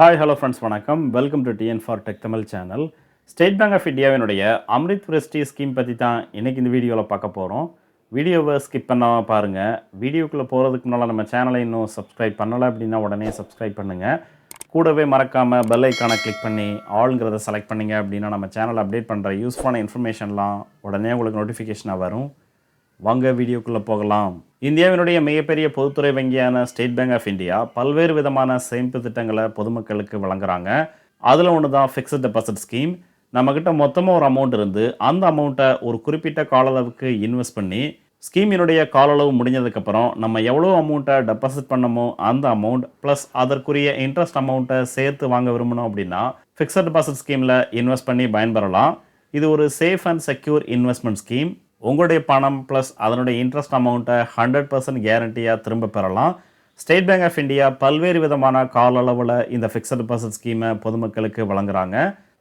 Hi hello friends வணக்கம். Welcome to TN for tech Tamil channel state bank of இந்தியாவினுடைய Amrit பிரஸ்டி scheme பற்றி தான் இன்றைக்கி இந்த வீடியோவில் பார்க்க போகிறோம் வீடியோவை ஸ்கிப் பண்ணாமல் பாருங்கள் வீடியோக்குள்ளே போகிறதுக்கு முன்னால் நம்ம சேனலை இன்னும் சப்ஸ்கிரைப் பண்ணலை அப்படின்னா உடனே சப்ஸ்கிரைப் பண்ணுங்கள் கூடவே மறக்காமல் பெல் ஐக்கானை கிளிக் பண்ணி ஆளுங்கிறத செலக்ட் பண்ணிங்க அப்படின்னா நம்ம சேனல் அப்டேட் பண்ணுற யூஸ்ஃபுல்லான இன்ஃபர்மேஷன்லாம் உடனே உங்களுக்கு நோட்டிஃபிகேஷனாக வரும். வாங்க வீடியோக்குள்ளே போகலாம். இந்தியாவினுடைய மிகப்பெரிய பொதுத்துறை வங்கியான ஸ்டேட் பேங்க் ஆஃப் இந்தியா பல்வேறு விதமான சேமிப்பு திட்டங்களை பொதுமக்களுக்கு வழங்குறாங்க. அதில் ஒன்று தான் ஃபிக்ஸட் டெபாசிட் ஸ்கீம் நம்மக்கிட்ட மொத்தமாக ஒரு அமௌண்ட் இருந்து அந்த அமௌண்ட்டை ஒரு குறிப்பிட்ட கால அளவுக்கு இன்வெஸ்ட் பண்ணி ஸ்கீமினுடைய கால அளவு முடிஞ்சதுக்கப்புறம் நம்ம எவ்வளோ அமௌண்ட்டை டெபாசிட் பண்ணமோ அந்த அமௌண்ட் ப்ளஸ் அதற்குரிய இன்ட்ரெஸ்ட் அமௌண்ட்டை சேர்த்து வாங்க விரும்பணும் அப்படின்னா ஃபிக்ஸட் டெபாசிட் ஸ்கீமில் இன்வெஸ்ட் பண்ணி பயன்பெறலாம். இது ஒரு safe and secure investment scheme உங்களுடைய பணம் ப்ளஸ் அதனுடைய இன்ட்ரெஸ்ட் அமௌண்ட்டை ஹண்ட்ரட் பர்சன்ட் கேரண்டியாக திரும்ப பெறலாம். ஸ்டேட் பேங்க் ஆஃப் இந்தியா பல்வேறு விதமான கால அளவில் இந்த ஃபிக்ஸட் டெபாசிட் ஸ்கீமை பொதுமக்களுக்கு வழங்குறாங்க.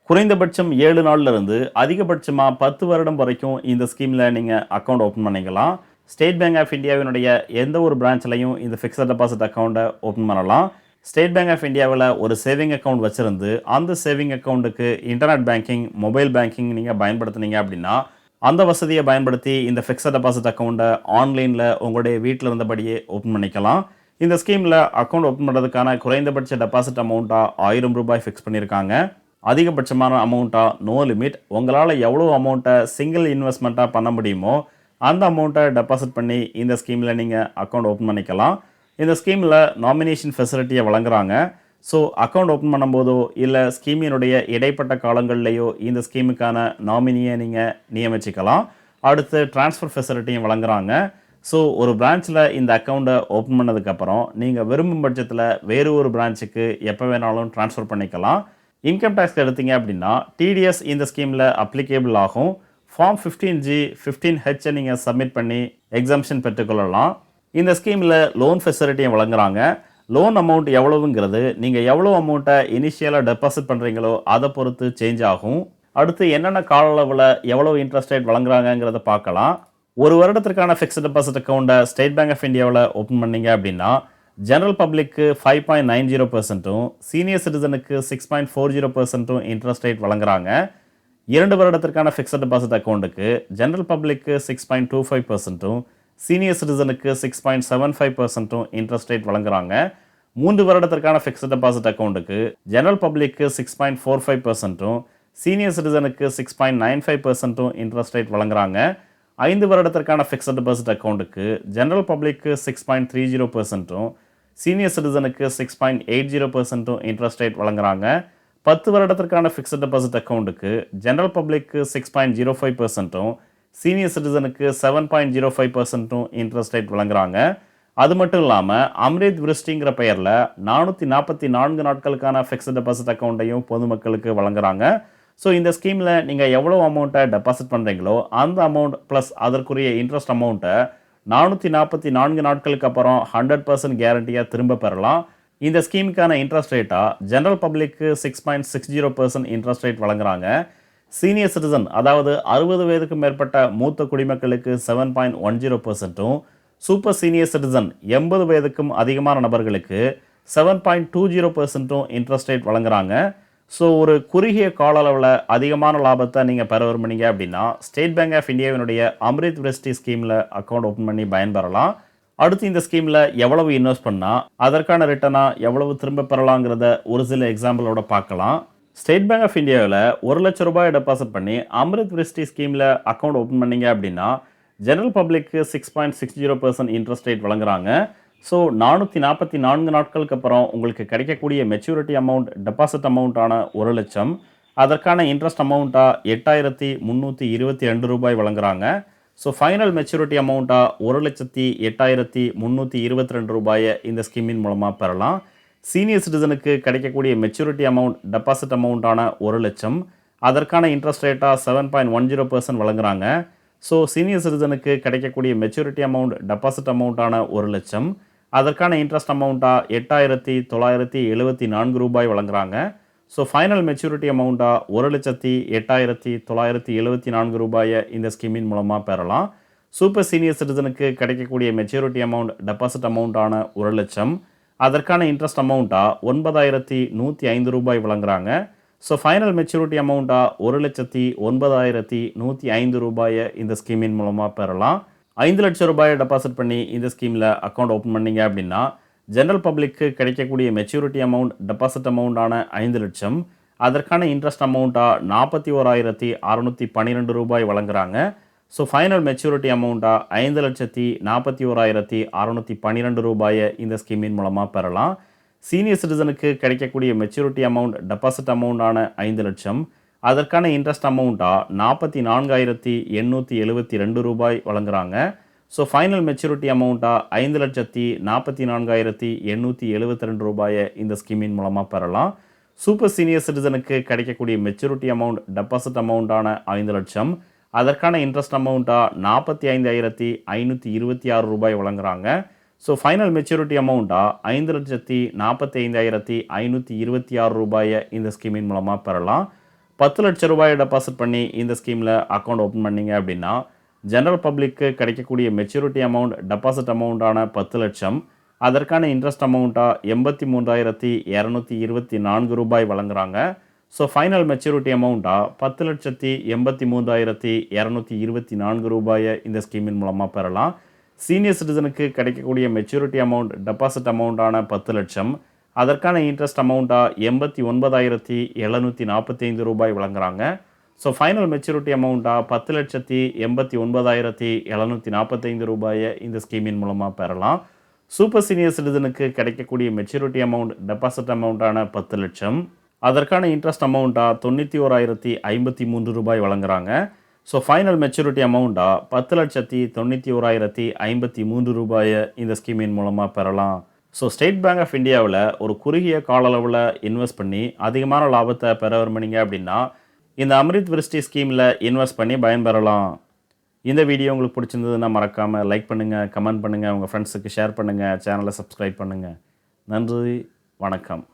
குறைந்தபட்சம் ஏழு நாள்லேருந்து அதிகபட்சமாக பத்து வருடம் வரைக்கும் இந்த ஸ்கீமில் நீங்கள் அக்கௌண்ட் ஓப்பன் பண்ணிக்கலாம். ஸ்டேட் பேங்க் ஆஃப் இந்தியாவினுடைய எந்த ஒரு பிரான்ச்லையும் இந்த ஃபிக்ஸட் டெபாசிட் அக்கௌண்ட்டை ஓப்பன் பண்ணலாம். ஸ்டேட் பேங்க் ஆஃப் இந்தியாவில் ஒரு சேவிங் அக்கௌண்ட் வச்சுருந்து அந்த சேவிங் அக்கௌண்ட்டுக்கு இன்டர்நெட் பேங்கிங் மொபைல் பேங்கிங் நீங்கள் பயன்படுத்துனீங்க அப்படின்னா அந்த வசதியை பயன்படுத்தி இந்த ஃபிக்ஸட் டெபாசிட் அக்கௌண்ட்டை ஆன்லைனில் உங்களுடைய வீட்டில் இருந்தபடியே ஓப்பன் பண்ணிக்கலாம். இந்த ஸ்கீமில் அக்கௌண்ட் ஓப்பன் பண்ணுறதுக்கான குறைந்தபட்ச டெபாசிட் அமௌண்ட்டாக ஆயிரம் ரூபாய் ஃபிக்ஸ் பண்ணியிருக்காங்க அதிகபட்சமான அமௌண்ட்டாக நோ லிமிட் உங்களால் எவ்வளோ அமௌண்ட்டை சிங்கிள் இன்வெஸ்ட்மெண்ட்டாக பண்ண முடியுமோ அந்த அமௌண்ட்டை டெபாசிட் பண்ணி இந்த ஸ்கீமில் நீங்கள் அக்கௌண்ட் ஓப்பன் பண்ணிக்கலாம். இந்த ஸ்கீமில் நாமினேஷன் ஃபெசிலிட்டியை வழங்குறாங்க. ஸோ அக்கௌண்ட் ஓப்பன் பண்ணும்போதோ இல்லை ஸ்கீமினுடைய இடைப்பட்ட காலங்கள்லேயோ இந்த ஸ்கீமுக்கான நாமினியை நீங்கள் நியமிச்சிக்கலாம். அடுத்து ட்ரான்ஸ்ஃபர் ஃபெசிலிட்டியும் வழங்குகிறாங்க ஸோ ஒரு பிரான்ச்சில் இந்த அக்கௌண்ட்டை ஓப்பன் பண்ணதுக்கப்புறம் நீங்கள் விரும்பும் பட்சத்தில் வேறு ஒரு பிரான்ச்சுக்கு எப்போ வேணாலும் ட்ரான்ஸ்ஃபர் பண்ணிக்கலாம். இன்கம் டேக்ஸ் எடுத்தீங்க அப்படின்னா டிடிஎஸ் இந்த ஸ்கீமில் அப்ளிகேபிள் ஆகும். ஃபார்ம் ஃபிஃப்டீன் ஜி ஃபிஃப்டீன் ஹெச்சை நீங்கள் சப்மிட் பண்ணி எக்ஸாம்ஷன் பெற்றுக்கொள்ளலாம். இந்த ஸ்கீமில் லோன் ஃபெசிலிட்டியும் வழங்குறாங்க. லோன் அமௌண்ட் எவ்வளவுங்கிறது நீங்கள் எவ்வளோ அமௌண்ட்டை இனிஷியலாக டெபாசிட் பண்ணுறீங்களோ அதை பொறுத்து சேஞ்ச் ஆகும். அடுத்து என்னென்ன கால அளவில் எவ்வளோ இன்ட்ரெஸ்ட் ரேட் வழங்குறாங்கங்கிறத பார்க்கலாம். ஒரு வருடத்திற்கான ஃபிக்ஸ்ட் டெபாசிட் அக்கௌண்ட்டை ஸ்டேட் பேங்க் ஆஃப் இந்தியாவில் ஓப்பன் பண்ணீங்க அப்படின்னா ஜெனரல் பப்ளிக்கு ஃபைவ் பாயிண்ட் நைன் ஜீரோ பர்சன்ட்டும் சீனியர் சிட்டிசனுக்கு சிக்ஸ் பாயிண்ட் ஃபோர் ஜீரோ பர்சன்ட்டும் இன்ட்ரெஸ்ட் ரேட் வழங்குறாங்க. இரண்டு வருடத்திற்கான ஃபிக்ஸட் டெபாசிட் அக்கௌண்ட்டுக்கு ஜெனரல் பப்ளிக்கு சிக்ஸ் பாயிண்ட் டூ ஃபைவ் பர்சன்ட்டும் சீனியர் சிட்டிசனுக்கு சிக்ஸ் பாயிண்ட் செவன் ஃபைவ் பர்சன்ட்டும் இன்ட்ரெஸ்ட் ரேட் வழங்குறாங்க. மூன்று வருடத்திற்கான ஃபிக்ஸ்ட் டெபாசிட் அக்கௌண்ட்டுக்கு ஜெனரல் பப்ளிக்கு சிக்ஸ் பாயிண்ட் ஃபோர் ஃபைவ் பர்சன்ட்டும் சீனியர் சிட்டிசனுக்கு சிக்ஸ் பாயிண்ட் நைன் ஃபைவ் பர்சன்ட்டும் இன்ட்ரெஸ்ட் ரேட் வழங்குறாங்க. ஐந்து வருடத்திற்கான ஃபிக்ஸட் டெபாசிட் அக்கௌண்ட்டுக்கு ஜெனரல் பப்ளிக்கு சிக்ஸ் பாயிண்ட் த்ரீ ஜீரோ பர்சன்ட்டும் சீனியர் சிட்டிசனுக்கு சிக்ஸ் பாயிண்ட் எயிட் ஜீரோ பர்சன்ட்டும் இன்ட்ரெஸ்ட் ரேட் வழங்குறாங்க. பத்து வருடத்திற்கான ஃபிக்ஸட் டெபாசிட் அக்கௌண்ட்டுக்கு ஜெனரல் பப்ளிக்கு சிக்ஸ் பாயிண்ட் ஜீரோ ஃபைவ் பர்சன்ட்டும் சீனியர் சிட்டிசனுக்கு செவன் பாயிண்ட் ஜீரோ ஃபைவ் பர்சன்ட்டும் இன்ட்ரெஸ்ட் ரேட் வழங்குறாங்க. அது மட்டும் இல்லாமல் அம்ரித் விருஷ்டிங்கிற பெயரில் நானூற்றி நாற்பத்தி நான்கு நாட்களுக்கான ஃபிக்ஸட் டெபாசிட் அக்கௌண்ட்டையும் பொதுமக்களுக்கு வழங்குறாங்க. ஸோ இந்த ஸ்கீமில் நீங்கள் எவ்வளோ அமௌண்ட்டை டெபாசிட் பண்ணுறீங்களோ அந்த அமௌண்ட் ப்ளஸ் அதற்குரிய இன்ட்ரெஸ்ட் அமௌண்ட்டை நானூற்றி நாற்பத்தி நான்கு நாட்களுக்கு அப்புறம் ஹண்ட்ரட் பர்சன்ட் கேரண்டியாக திரும்ப பெறலாம். இந்த ஸ்கீமுக்கான இன்ட்ரெஸ்ட் ரேட்டாக ஜென்ரல் பப்ளிக்கு six point six zero percent interest rate வழங்குறாங்க. சீனியர் சிட்டிசன் அதாவது அறுபது வயதுக்கும் மேற்பட்ட மூத்த குடிமக்களுக்கு செவன் பாயிண்ட் ஒன் ஜீரோ பர்சன்ட்டும் சூப்பர் சீனியர் சிட்டிசன் எண்பது வயதுக்கும் அதிகமான நபர்களுக்கு செவன் பாயிண்ட் டூ ஜீரோ பர்சன்ட்டும் இன்ட்ரெஸ்ட் ரேட் வழங்குறாங்க. ஸோ ஒரு குறுகிய கால அளவில் அதிகமான லாபத்தை நீங்கள் பெற விரும்புனீங்க அப்படின்னா ஸ்டேட் பேங்க் ஆஃப் இந்தியாவினுடைய அம்ரித் விரஸ்டி ஸ்கீமில் அக்கௌண்ட் ஓப்பன் பண்ணி பயன்பெறலாம். அடுத்து இந்த ஸ்கீமில் எவ்வளவு இன்வெஸ்ட் பண்ணால் அதற்கான ரிட்டனாக எவ்வளவு திரும்ப பெறலாங்கிறத ஒரு சில எக்ஸாம்பிளோட பார்க்கலாம். ஸ்டேட் பேங்க் ஆஃப் இந்தியாவில் ஒரு லட்ச ரூபாய் டெபாசிட் பண்ணி அம்ரித் விருஷ்டி ஸ்கீமில் அக்கௌண்ட் ஓப்பன் பண்ணீங்க அப்படின்னா ஜெனரல் பப்ளிக்கு six point six zero percent interest rate வழங்குறாங்க. ஸோ நானூற்றி நாற்பத்தி நான்கு நாட்களுக்கு அப்புறம் உங்களுக்கு கிடைக்கக்கூடிய மெச்சூரிட்டி அமௌண்ட் டெபாசிட் அமௌண்ட்டான ஒரு லட்சம். அதற்கான இன்ட்ரெஸ்ட் அமௌண்ட்டாக எட்டாயிரத்தி முந்நூற்றி இருபத்தி ரெண்டு ரூபாய் வழங்குறாங்க. ஸோ ஃபைனல் மெச்சூரிட்டி அமௌண்ட்டாக ஒரு லட்சத்தி எட்டாயிரத்தி முந்நூற்றி இருபத்தி ரெண்டு ரூபாயை இந்த ஸ்கீமின் மூலமாக பெறலாம். சீனியர் சிட்டிசனுக்கு கிடைக்கக்கூடிய மெச்சூரிட்டி அமௌண்ட் டெபாசிட் அமௌண்ட்டான ஒரு லட்சம். அதற்கான இன்ட்ரெஸ்ட் ரேட்டாக seven point one zero percent வழங்குறாங்க. ஸோ சீனியர் சிட்டிசனுக்கு கிடைக்கக்கூடிய மெச்சூரிட்டி அமௌண்ட் டெபாசிட் அமௌண்ட்டான ஒரு லட்சம். அதற்கான இன்ட்ரெஸ்ட் அமௌண்ட்டாக எட்டாயிரத்தி தொள்ளாயிரத்தி எழுபத்தி நான்கு ரூபாய் வழங்குறாங்க. ஸோ ஃபைனல் மெச்சூரிட்டி அமௌண்ட்டாக ஒரு லட்சத்தி எட்டாயிரத்தி தொள்ளாயிரத்தி எழுபத்தி நான்கு ரூபாயை இந்த ஸ்கீமின் மூலமாக பெறலாம். சூப்பர் சீனியர் சிட்டிசனுக்கு கிடைக்கக்கூடிய மெச்சூரிட்டி அமௌண்ட் டெபாசிட் அமௌண்ட்டான ஒரு லட்சம். அதற்கான இன்ட்ரெஸ்ட் அமௌண்ட்டாக ஒன்பதாயிரத்தி நூற்றி ஐந்து ரூபாய் வழங்குறாங்க. ஸோ ஃபைனல் மெச்சூரிட்டி அமௌண்ட்டாக ஒரு லட்சத்தி ஒன்பதாயிரத்தி நூற்றி ஐந்து ரூபாயை இந்த ஸ்கீமின் மூலமாக பெறலாம். ஐந்து லட்சம் ரூபாயை டெபாசிட் பண்ணி இந்த ஸ்கீமில் அக்கௌண்ட் ஓப்பன் பண்ணீங்க அப்படின்னா ஜென்ரல் பப்ளிக்கு கிடைக்கக்கூடிய மெச்சூரிட்டி அமௌண்ட் டெபாசிட் அமௌண்ட்டான ஐந்து லட்சம். அதற்கான இன்ட்ரெஸ்ட் அமௌண்ட்டாக நாற்பத்தி ஓராயிரத்தி அறநூற்றி பன்னிரெண்டு ரூபாய் வழங்குறாங்க. ஸோ ஃபைனல் மெச்சூரிட்டி அமௌண்ட்டாக ஐந்து லட்சத்தி நாற்பத்தி ஓராயிரத்தி அறநூற்றி பன்னிரெண்டு ரூபாயை இந்த ஸ்கீமின் மூலமாக பெறலாம். சீனியர் சிட்டிசனுக்கு கிடைக்கக்கூடிய மெச்சூரிட்டி அமௌண்ட் டெபாசிட் அமௌண்ட்டான ஐந்து லட்சம். அதற்கான இன்ட்ரெஸ்ட் அமௌண்ட்டாக நாற்பத்தி நான்காயிரத்தி எண்ணூற்றி எழுபத்தி ரெண்டு ரூபாய் வழங்குகிறாங்க ஸோ ஃபைனல் மெச்சூரிட்டி அமௌண்ட்டாக ஐந்து லட்சத்தி நாற்பத்தி நான்காயிரத்தி எண்ணூற்றி எழுபத்தி ரெண்டு ரூபாயை இந்த ஸ்கீமின் மூலமாக பெறலாம். சூப்பர் சீனியர் சிட்டிசனுக்கு கிடைக்கக்கூடிய மெச்சூரிட்டி அமௌண்ட் டெபாசிட் அமௌண்ட்டான ஐந்து லட்சம். அதற்கான இன்ட்ரெஸ்ட் அமௌண்ட்டாக நாற்பத்தி ஐந்தாயிரத்தி ஐநூற்றி இருபத்தி ஆறு ரூபாய் வழங்குறாங்க. ஸோ ஃபைனல் மெச்சூரிட்டி அமௌண்ட்டாக ஐந்து லட்சத்தி நாற்பத்தி ஐந்தாயிரத்தி ஐநூற்றி இருபத்தி ஆறு ரூபாயை இந்த ஸ்கீமின் மூலமாக பெறலாம். பத்து லட்ச ரூபாயை டெபாசிட் பண்ணி இந்த ஸ்கீமில் அக்கௌண்ட் ஓப்பன் பண்ணீங்க அப்படின்னா ஜெனரல் பப்ளிக்கு கிடைக்கக்கூடிய மெச்சூரிட்டி அமௌண்ட் டெபாசிட் அமௌண்ட்டான பத்து லட்சம் அதற்கான இன்ட்ரெஸ்ட் அமௌண்ட்டாக எண்பத்தி மூன்றாயிரத்தி இரநூத்தி இருபத்தி நான்கு ரூபாய் வழங்குகிறாங்க ஸோ ஃபைனல் மெச்சூரிட்டி அமௌண்ட்டாக பத்து லட்சத்தி எண்பத்தி மூன்றாயிரத்தி இரநூத்தி இருபத்தி நான்கு ரூபாயை இந்த ஸ்கீமின் மூலமாக பெறலாம். சீனியர் சிட்டிசனுக்கு கிடைக்கக்கூடிய மெச்சூரிட்டி அமௌண்ட் டெபாசிட் அமௌண்ட்டான பத்து லட்சம். அதற்கான இன்ட்ரெஸ்ட் அமௌண்ட்டாக எண்பத்தி ஒன்பதாயிரத்தி எழுநூற்றி நாற்பத்தி ஐந்து ரூபாய் வழங்குறாங்க. ஸோ ஃபைனல் மெச்சூரிட்டி அமௌண்ட்டாக பத்து லட்சத்தி எண்பத்தி ஒன்பதாயிரத்தி எழுநூற்றி நாற்பத்தைந்து ரூபாயை இந்த ஸ்கீமின் மூலமாக பெறலாம். சூப்பர் சீனியர் சிட்டிசனுக்கு கிடைக்கக்கூடிய மெச்சூரிட்டி அமௌண்ட் டெபாசிட் அமௌண்ட்டான பத்து லட்சம். அதற்கான இன்ட்ரெஸ்ட் அமௌண்ட்டாக தொண்ணூற்றி ஓராயிரத்தி ஐம்பத்தி மூன்று ரூபாய் வழங்குறாங்க. ஸோ ஃபைனல் மெச்சூரிட்டி அமௌண்ட்டாக பத்து லட்சத்தி தொண்ணூற்றி ஓராயிரத்தி ஐம்பத்தி மூன்று ரூபாயை இந்த ஸ்கீமின் மூலமாக பெறலாம். ஸோ ஸ்டேட் பேங்க் ஆஃப் இந்தியாவில் ஒரு குறுகிய கால அளவில் இன்வெஸ்ட் பண்ணி அதிகமான லாபத்தை பெற விரும்புனீங்க அப்படின்னா இந்த அம்ரித் விருஷ்டி ஸ்கீமில் இன்வெஸ்ட் பண்ணி பயன்பெறலாம். இந்த வீடியோ உங்களுக்கு பிடிச்சிருந்ததுன்னா மறக்காமல் லைக் பண்ணுங்கள் கமெண்ட் பண்ணுங்கள் உங்கள் ஃப்ரெண்ட்ஸுக்கு ஷேர் பண்ணுங்கள் சேனலை சப்ஸ்கிரைப் பண்ணுங்கள் நன்றி வணக்கம்.